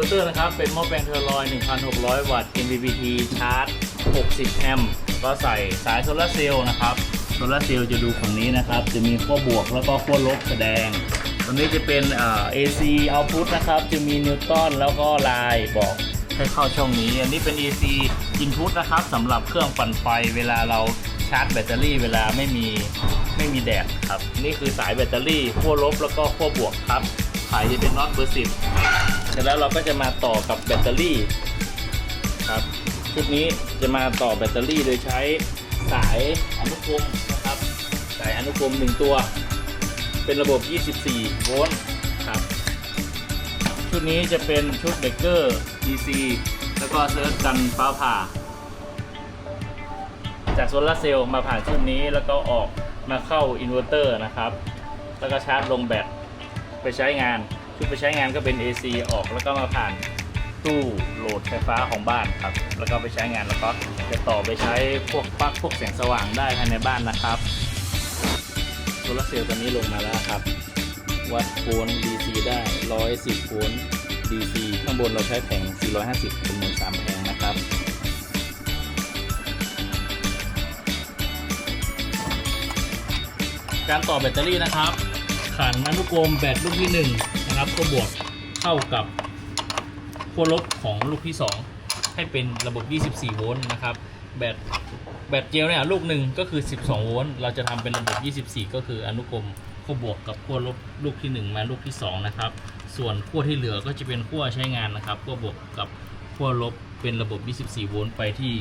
อร์นะครับ เป็นหม้อแปลงเทอร์ลอย 1,600 วัตต์ MPPT ชาร์จ 60 แอมป์ก็ใส่สายโซลาร์เซลล์นะครับ โซลาร์เซลล์จะดูฝั่งนี้นะครับ จะมีขั้วบวกแล้วก็ขั้วลบแสดง ตรงนี้จะเป็นอ่า AC output นะครับ จะมีนิวตันแล้วก็ลายบอกให้เข้าช่องนี้ อันนี้เป็น AC input นะครับสำหรับเครื่องปั่นไฟ เวลาเราชาร์จแบตเตอรี่เวลาไม่มีไม่มีแดดครับ นี่คือสายแบตเตอรี่ขั้วลบแล้วก็ขั้วบวกครับ ยจะเป็นน็อตเบอร์สิบเสร็จแล้วเราก็จะมาต่อกับแบตเตอรี่ครับชุดนี้จะมาต่อแบตเตอรี่โดยใช้สายอนุกรมนะครับ สายอนุกรมหนึ่งตัว เป็นระบบ 24 โวลต์ครับ ชุดนี้จะเป็นชุดเบรกเกอร์ DC แล้วก็เซิร์ชกันฟ้าผ่า จากโซลาร์เซลล์มาผ่านชุดนี้แล้วก็ออกมาเข้าอินเวอร์เตอร์นะครับ แล้วก็ชาร์จลงแบตไปใช้งาน ชุดไปใช้งานก็เป็น AC ออกแล้วก็มาผ่านตู้โหลดไฟฟ้าของบ้านครับ แล้วก็ไปใช้งานแล้วก็จะต่อไปใช้พวกปลั๊กพวกแสงสว่างได้ภายในบ้านนะครับโซลาร์เซลล์ตัวนี้ลงมาแล้วครับ วัดโวลต์ DC ได้ 110โวลต์ DC ข้างบนเราใช้แผง 450จำนวน3แผงนะครับการต่อแบตเตอรี่นะครับขันอนุกรมแบตลูกที่1 นะครับก็บวกเข้ากับขั้วลบของลูกที่ 2 ให้เป็นระบบ 24 โวลต์นะครับ แบตแบตเจลเนี่ยลูกหนึ่งก็คือ 12 โวลต์เราจะทำเป็นระบบ 24 ก็คืออนุกรมขั้วบวกกับขั้วลบลูกที่ 1 มาลูกที่ 2 นะครับ ส่วนขั้วที่เหลือก็จะเป็นขั้วใช้งานนะครับขั้วบวกกับขั้วลบเป็นระบบ 24 โวลต์ไปที่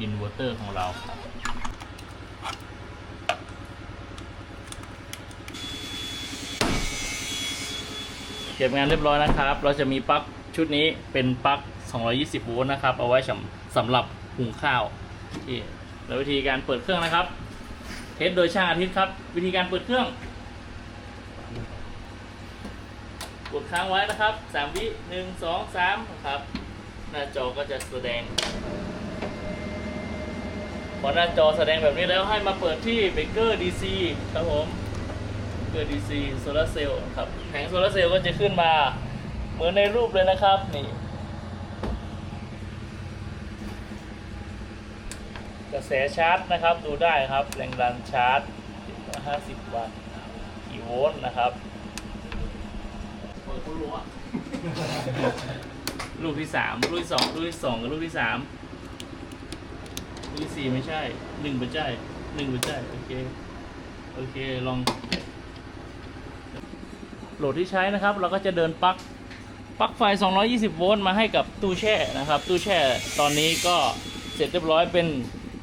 อินเวอร์เตอร์ของเราครับ ก็บงานเรียบร้อยนะครับ เราจะมีปลั๊กชุดนี้เป็นปลั๊ก 220 โวลต์นะครับ เอาไว้สำสำหรับหุงข้าวที่แล้ววิธีการเปิดเครื่องนะครับ เทสโดยช่างอาทิตย์ครับ วิธีการเปิดเครื่องกดค้างไว้นะครับสามวิหนึ่งสองสามครับ หน้าจอก็จะแสดง พอหน้าจอแสดงแบบนี้แล้วให้มาเปิดที่เบเกอร์ DC ครับผม เกิด DC โซลาเซลล์ครับแผงโซลาเซลล์ก็จะขึ้นมาเหมือนในรูปเลยนะครับนี่กระแสชาร์จนะครับดูได้ครับแรงดันชาร์จ 50 วัตต์กี่โวลต์นะครับเปิดคุณรู้อะลูกที่3ลูกที่2ลูกที่2กับลูกที่3ลูกที่4ไม่ใช่หนึ่งไม่ใช่หนึ่งไม่ใช่โอเค โอเค ลอง โหลดที่ใช้นะครับ เราก็จะเดินปลั๊กปลั๊กไฟ 220 โวลต์มาให้กับตู้แช่นะครับ ตู้แช่ตอนนี้ก็เสร็จเรียบร้อยเป็น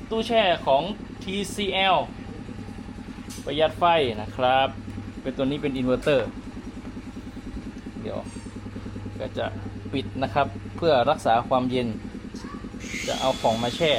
ตู้แช่ของ TCL ประหยัดไฟนะครับ เป็นตัวนี้เป็นอินเวอร์เตอร์ เดี๋ยวก็จะปิดนะครับเพื่อรักษาความเย็น จะเอาของมาแช่